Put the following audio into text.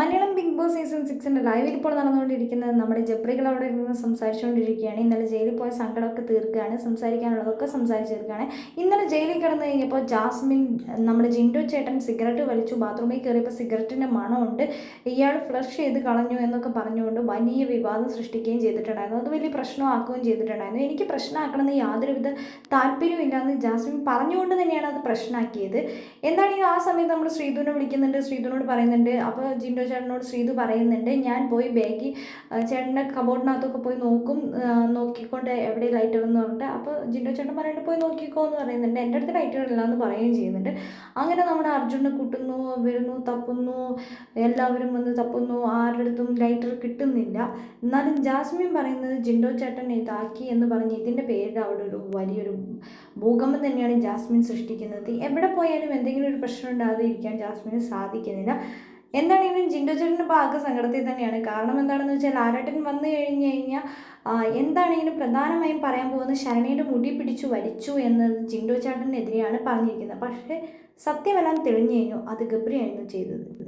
Malayalam Bigg Boss season സിക്സിന്റെ ലൈവിൽ ഇപ്പോൾ നടന്നുകൊണ്ടിരിക്കുന്നത് നമ്മുടെ ജബ്രികൾ അവിടെ ഇരുന്ന് സംസാരിച്ചുകൊണ്ടിരിക്കുകയാണ്. ഇന്നലെ ജയിലിൽ പോയ സങ്കടമൊക്കെ തീർക്കുകയാണ്. സംസാരിക്കാനുള്ളതൊക്കെ സംസാരിച്ച് തീർക്കുകയാണ് ഇന്നലെ ജയിലിൽ കിടന്നു കഴിഞ്ഞപ്പോൾ ജാസ്മിൻ നമ്മുടെ ജിൻഡോ ചേട്ടൻ സിഗരറ്റ് വലിച്ചു. ബാത്റൂമിൽ കയറിയപ്പോൾ സിഗരറ്റിന്റെ മണമുണ്ട്. ഇയാൾ ഫ്ലഷ് ചെയ്ത് കളഞ്ഞു എന്നൊക്കെ പറഞ്ഞുകൊണ്ട് വലിയ വിവാദം സൃഷ്ടിക്കുകയും ചെയ്തിട്ടുണ്ടായിരുന്നു. അത് വലിയ പ്രശ്നമാക്കുകയും ചെയ്തിട്ടുണ്ടായിരുന്നു. എനിക്ക് പ്രശ്നമാക്കണമെന്ന് യാതൊരുവിധ താല്പര്യമില്ലാന്ന് ജാസ്മിൻ പറഞ്ഞുകൊണ്ട് തന്നെയാണ് അത് പ്രശ്നമാക്കിയത്. എന്താണെങ്കിൽ ആ സമയത്ത് നമ്മൾ ശ്രീധുവിനെ വിളിക്കുന്നുണ്ട്? ശ്രീധുവിനോട് പറയുന്നുണ്ട്. അപ്പോൾ ജിൻഡോ ചേട്ടനോട് ശ്രീധു പറയുന്നുണ്ട് ഞാൻ പോയി ബാഗി ചേട്ടന്റെ കബോർഡിനകത്തൊക്കെ പോയി നോക്കും നോക്കിക്കൊണ്ട് എവിടെ ലൈറ്റർ എന്ന് പറഞ്ഞിട്ട്. അപ്പോൾ ജിൻഡോ ചേട്ടൻ പറയുന്നുണ്ട് പോയി നോക്കിക്കോ എന്ന് പറയുന്നുണ്ട്. എന്റെ അടുത്ത് ലൈറ്റർ ഇല്ല എന്ന് പറയുകയും ചെയ്യുന്നുണ്ട്. അങ്ങനെ നമ്മുടെ അർജുനെ കൂട്ടുന്നു വരുന്നു തപ്പുന്നു എല്ലാവരും വന്ന് തപ്പുന്നു. ആരുടെ അടുത്തും ലൈറ്റർ കിട്ടുന്നില്ല. എന്നാലും ജാസ്മിൻ പറയുന്നത് ജിൻഡോ ചേട്ടൻ ഇതാക്കി എന്ന് പറഞ്ഞ് ഇതിന്റെ പേരിൽ അവിടെ ഒരു വലിയൊരു ഭൂകമ്പം തന്നെയാണ് ജാസ്മിൻ സൃഷ്ടിക്കുന്നത്. എവിടെ പോയാലും എന്തെങ്കിലും ഒരു പ്രശ്നം ഉണ്ടാകാതെ ഇരിക്കാൻ ജാസ്മിന് സാധിക്കുന്നില്ല. എന്താണെങ്കിലും ജിൻഡോ ചേട്ടന്റെ ഭാഗ സങ്കടത്തിൽ തന്നെയാണ്? കാരണം എന്താണെന്ന് വെച്ചാൽ ആരാട്ടൻ വന്നു കഴിഞ്ഞു കഴിഞ്ഞാൽ എന്താണെങ്കിലും പ്രധാനമായും പറയാൻ പോകുന്നത്? ശരണയുടെ മുടി പിടിച്ചു വലിച്ചു എന്ന് ജിൻഡോ ചേട്ടനെതിരെയാണ് പറഞ്ഞിരിക്കുന്നത്. പക്ഷേ സത്യമെല്ലാം തെളിഞ്ഞു കഴിഞ്ഞു. അത് ഗബ്രിയായിരുന്നു ചെയ്തത്.